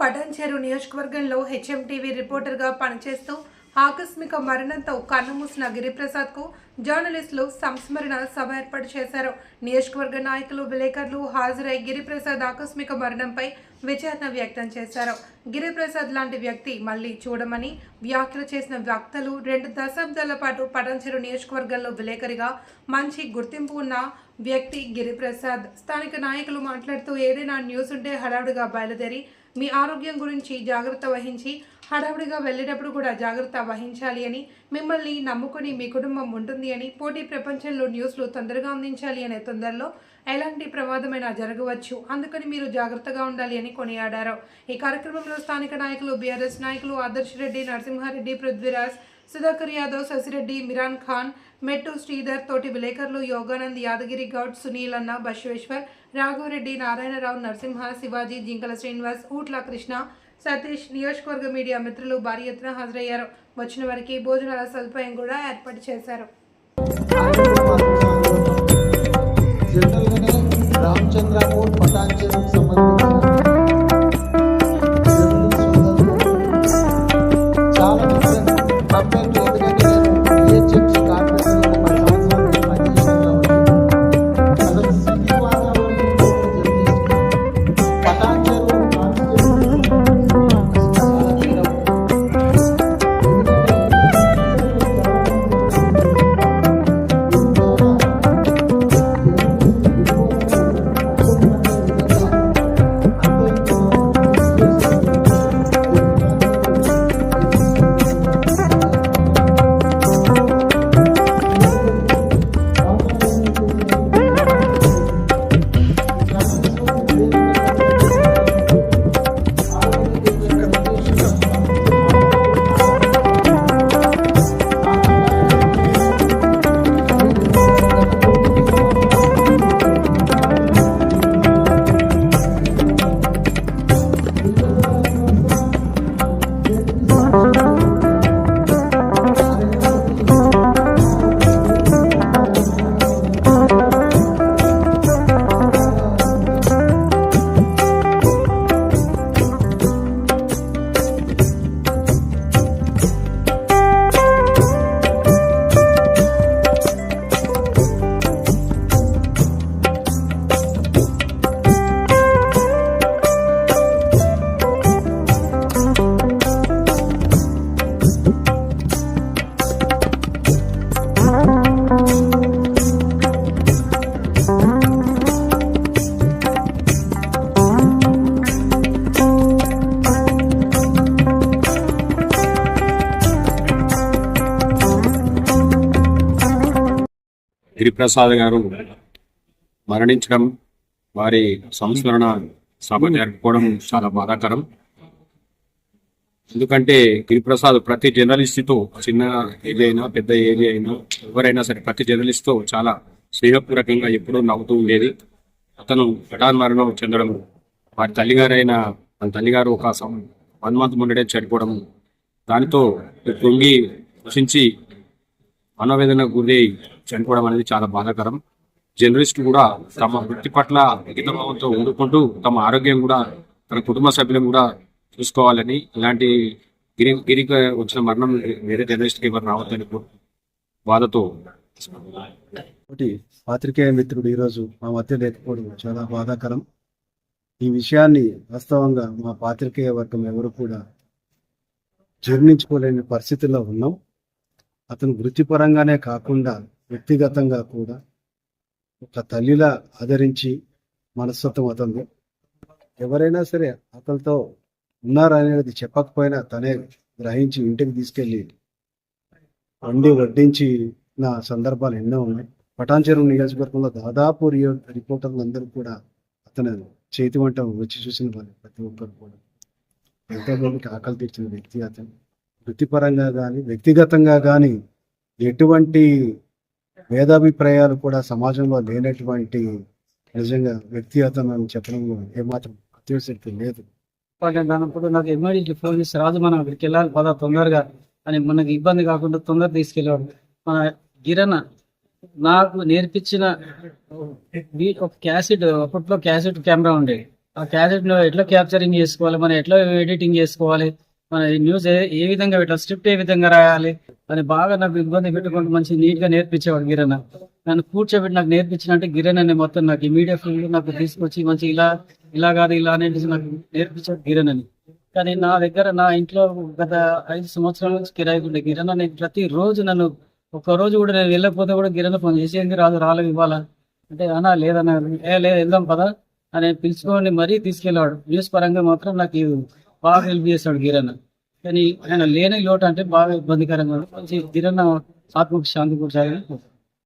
పటాన్చెరు నియోజకవర్గంలో హెచ్ఎంటీవీ రిపోర్టర్గా పనిచేస్తూ ఆకస్మిక మరణంతో కన్నుమూసిన గిరిప్రసాద్కు జర్నలిస్టులు సంస్మరణ సభ ఏర్పాటు చేశారు. నియోజకవర్గ నాయకులు విలేకరులు హాజరై గిరిప్రసాద్ ఆకస్మిక మరణంపై విచారణ వ్యక్తం చేశారు. గిరిప్రసాద్ లాంటి వ్యక్తి మళ్ళీ చూడమని వ్యాఖ్యలు చేసిన వ్యక్తులు రెండు దశాబ్దాల పాటు పటంచెరు నియోజకవర్గంలో విలేకరిగా మంచి గుర్తింపు ఉన్న వ్యక్తి గిరిప్రసాద్. స్థానిక నాయకులు మాట్లాడుతూ ఏదైనా న్యూస్ ఉంటే హడావుడిగా బయలుదేరి మీ ఆరోగ్యం గురించి జాగ్రత్త వహించి హడావుడిగా వెళ్ళేటప్పుడు కూడా జాగ్రత్త వహించాలి అని మిమ్మల్ని నమ్ముకుని మీ కుటుంబం ఉంటుంది అని పోటీ ప్రపంచంలో న్యూస్లు తొందరగా అందించాలి అనే తొందరలో ఎలాంటి ప్రమాదమైనా జరగవచ్చు. అందుకని మీరు జాగ్రత్తగా ఉండాలి అని కొనియాడారు. ఈ కార్యక్రమంలో స్థానిక నాయకులు బీఆర్ఎస్ నాయకులు ఆదర్శ్ రెడ్డి నరసింహారెడ్డి పృథ్వీరాజ్ సుధాకర్ యాదవ్ శశిరెడ్డి మిరాన్ ఖాన్ మెట్టు శ్రీధర్ తోటి విలేకరులు యోగానంద్ యాదగిరి గౌడ్ సునీల్ అన్న బశ్వేశ్వర్ రాఘవరెడ్డి నారాయణరావు నరసింహ శివాజీ జింకల శ్రీనివాస్ ఊట్ల కృష్ణ సతీష్ నియోజకవర్గ మీడియా మిత్రులు భారీ ఎత్తున హాజరయ్యారు. వచ్చిన వారికి భోజనాల సదుపాయం కూడా ఏర్పాటు చేశారు. రామచంద్రపూర్ సంబంధించిన గిరిప్రసాద్ గారు మరణించడం వారి సంస్మరణ సభ జరుపుకోవడం చాలా బాధాకరం. ఎందుకంటే గిరిప్రసాద్ ప్రతి జర్నలిస్ట్తో చిన్న ఏజ్ అయినా పెద్ద ఏది అయినా ఎవరైనా సరే ప్రతి జర్నలిస్ట్తో చాలా స్నేహపూర్వకంగా ఎప్పుడూ నవ్వుతూ ఉండేది. అతను హఠాన్ మరణం చెందడం వారి తల్లిగారైన తన తల్లిగారు ఒక సం- వన్ మంత్ ముందడే చనిపోవడం దానితో కృంగి నశించి మనోవేదన గురి చనిపోవడం అనేది చాలా బాధాకరం. జర్నలిస్ట్ కూడా తమ వృత్తి పట్ల అంకితభావంతో ఉండుకుంటూ తమ ఆరోగ్యం కూడా తన కుటుంబ సభ్యులను కూడా చూసుకోవాలని ఇలాంటి గిరి గిరికి వచ్చిన మరణం వేరే జర్నలిస్ట్కి ఎవరు రావద్దని బాధతో ఒకటి పాత్రికేయ మిత్రుడు ఈరోజు మా మధ్య లేకపోవడం చాలా బాధాకరం. ఈ విషయాన్ని వాస్తవంగా మా పాత్రికేయ వర్గం ఎవరు కూడా జీర్ణించుకోలేని పరిస్థితుల్లో ఉన్నాం. అతను వృత్తిపరంగానే కాకుండా వ్యక్తిగతంగా కూడా ఒక తల్లిలా ఆదరించి మనస్తత్వం అతను ఎవరైనా సరే అతనితో ఉన్నారనేది చెప్పకపోయినా తనే గ్రహించి ఇంటికి తీసుకెళ్ళి వండి వడ్డించి నా సందర్భాలు ఎన్నో ఉన్నాయి. పటాన్చెరువు నియోజకవర్గంలో దాదాపు రియో- రిపోర్టర్లు అందరూ కూడా అతను చేతి వంట వచ్చి చూసిన వాళ్ళు ప్రతి ఒక్కరు కూడా. ఎంతో మందికి ఆకలి తీర్చిన వ్యక్తి అతను. వృత్తిపరంగా కానీ వ్యక్తిగతంగా కానీ ఎటువంటి భేదాభిప్రాయాలు కూడా సమాజంలో లేనటువంటి నిజంగా వ్యక్తి అతను చెప్పడంలో ఏమాత్రం అత్యవసక్తి లేదు. ఇంపార్టెంట్ అన్నప్పుడు నాకు ఎమర్జెన్సీ ఫోన్ చేసి రాజు మనం అక్కడికి వెళ్ళాలి పద తొందరగా అని మనకి ఇబ్బంది కాకుండా తొందర తీసుకెళ్ళాడు మన గిరణ నాకు నేర్పించిన ఒక క్యాసెట్ అప్పట్లో క్యాసెట్ కెమెరా ఉండేది. ఆ క్యాసెట్ ఎట్లా క్యాప్చరింగ్ చేసుకోవాలి మనం ఎట్లా ఎడిటింగ్ చేసుకోవాలి మన న్యూస్ ఏ విధంగా పెట్టాలి స్క్రిప్ట్ ఏ విధంగా రాయాలి? అని బాగా నాకు ఇబ్బంది పెట్టుకుంటూ మంచి నీట్గా నేర్పించేవాడు గిరణ. నన్ను కూర్చోబెట్టి నాకు నేర్పించినట్టే గిరణ్ అనే మొత్తం నాకు ఈ మీడియా ఫీల్డ్ నాకు తీసుకొచ్చి మంచి ఇలా ఇలా కాదు ఇలా అనేది నాకు నేర్పించాడు గిరణ్ అని. కానీ నా దగ్గర నా ఇంట్లో గత ఐదు సంవత్సరాల నుంచి కిరాయి ఉండే గిరణ్ అని ప్రతి రోజు నన్ను ఒక రోజు కూడా నేను వెళ్ళకపోతే కూడా గిరణ్ ఫోన్ చేసేందుకు రాదు రాలేదు ఇవ్వాలా అంటే అన్నా లేదన్నా ఏ లేదు వెళ్దాం పదా అని పిలుచుకొని మరీ తీసుకెళ్ళాడు. న్యూస్ పరంగా మాత్రం నాకు బాగా హెల్ప్ చేస్తాడు గిరణ్ కానీ ఆయన లేని లోటు అంటే బాగా ఇబ్బందికరంగా ఉంది. మంచి గిరణ్ ఆత్మకు శాంతి కూడా